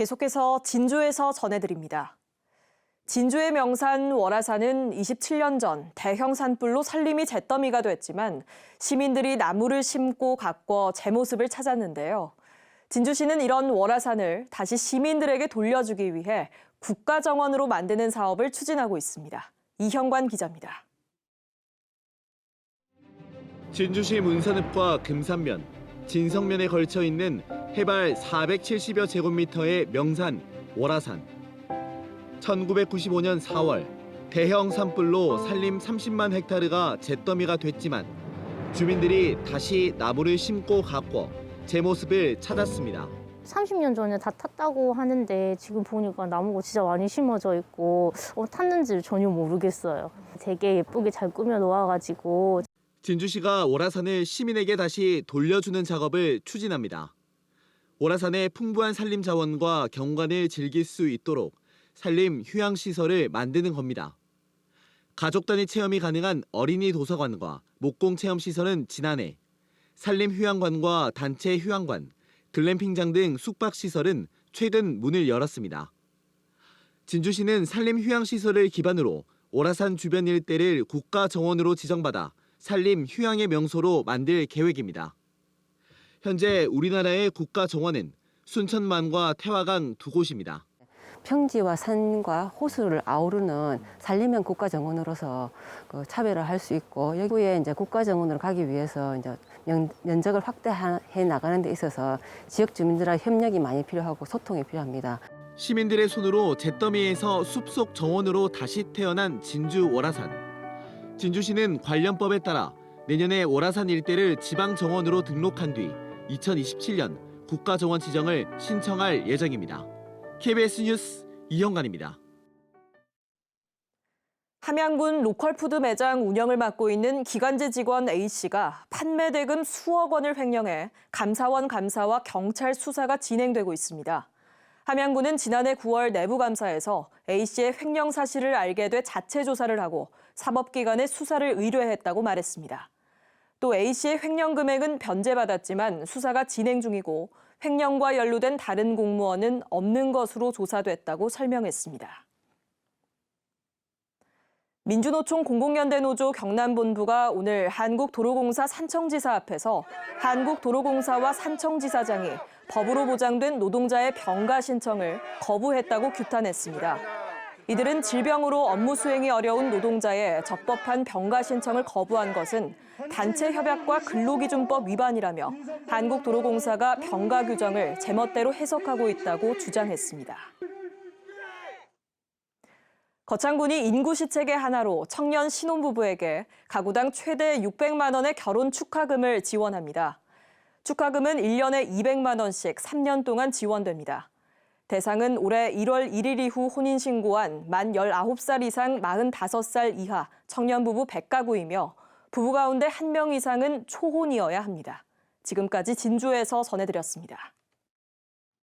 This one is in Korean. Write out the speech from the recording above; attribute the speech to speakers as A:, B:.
A: 계속해서 진주에서 전해드립니다. 진주의 명산 월화산은 27년 전 대형 산불로 산림이 잿더미가 됐지만 시민들이 나무를 심고 가꿔 제 모습을 찾았는데요. 진주시는 이런 월화산을 다시 시민들에게 돌려주기 위해 국가 정원으로 만드는 사업을 추진하고 있습니다. 이형관 기자입니다.
B: 진주시 문산읍과 금산면, 진성면에 걸쳐 있는 해발 470여 제곱미터의 명산 월화산. 1995년 4월 대형 산불로 산림 30만 헥타르가 잿더미가 됐지만 주민들이 다시 나무를 심고 가꿔 제 모습을 찾았습니다.
C: 30년 전에 다 탔다고 하는데 지금 보니까 나무가 진짜 많이 심어져 있고 어, 탔는지 전혀 모르겠어요. 되게 예쁘게 잘 꾸며 놓아가지고
B: 진주시가 월화산을 시민에게 다시 돌려주는 작업을 추진합니다. 월화산의 풍부한 산림 자원과 경관을 즐길 수 있도록 산림 휴양 시설을 만드는 겁니다. 가족 단위 체험이 가능한 어린이 도서관과 목공 체험 시설은 지난해, 산림 휴양관과 단체 휴양관, 글램핑장 등 숙박 시설은 최근 문을 열었습니다. 진주시는 산림 휴양 시설을 기반으로 오라산 주변 일대를 국가 정원으로 지정받아 산림 휴양의 명소로 만들 계획입니다. 현재 우리나라의 국가 정원은 순천만과 태화강 두 곳입니다.
D: 평지와 산과 호수를 아우르는 산림형 국가 정원으로서 그 차별을 할 수 있고 여기에 이제 국가 정원으로 가기 위해서 이제 면, 면적을 확대해 나가는 데 있어서 지역 주민들과 협력이 많이 필요하고 소통이 필요합니다.
B: 시민들의 손으로 잿더미에서 숲속 정원으로 다시 태어난 진주 월화산. 진주시는 관련법에 따라 내년에 월화산 일대를 지방 정원으로 등록한 뒤 2027년 국가 정원 지정을 신청할 예정입니다. KBS 뉴스 이형관입니다.
A: 함양군 로컬푸드 매장 운영을 맡고 있는 기관지 직원 A씨가 판매 대금 수억 원을 횡령해 감사원 감사와 경찰 수사가 진행되고 있습니다. 함양군은 지난해 9월 내부 감사에서 A씨의 횡령 사실을 알게 돼 자체 조사를 하고 사법기관에 수사를 의뢰했다고 말했습니다. 또 A씨의 횡령 금액은 변제받았지만 수사가 진행 중이고 횡령과 연루된 다른 공무원은 없는 것으로 조사됐다고 설명했습니다. 민주노총 공공연대 노조 경남본부가 오늘 한국도로공사 산청지사 앞에서 한국도로공사와 산청지사장이 법으로 보장된 노동자의 병가 신청을 거부했다고 규탄했습니다. 이들은 질병으로 업무 수행이 어려운 노동자의 적법한 병가 신청을 거부한 것은 단체 협약과 근로기준법 위반이라며 한국도로공사가 병가 규정을 제멋대로 해석하고 있다고 주장했습니다. 거창군이 인구시 체계 하나로 청년 신혼부부에게 가구당 최대 600만 원의 결혼 축하금을 지원합니다. 축하금은 1년에 200만 원씩 3년 동안 지원됩니다. 대상은 올해 1월 1일 이후 혼인 신고한 만 19살 이상 45살 이하 청년 부부 100가구이며 부부 가운데 한명 이상은 초혼이어야 합니다. 지금까지 진주에서 전해드렸습니다.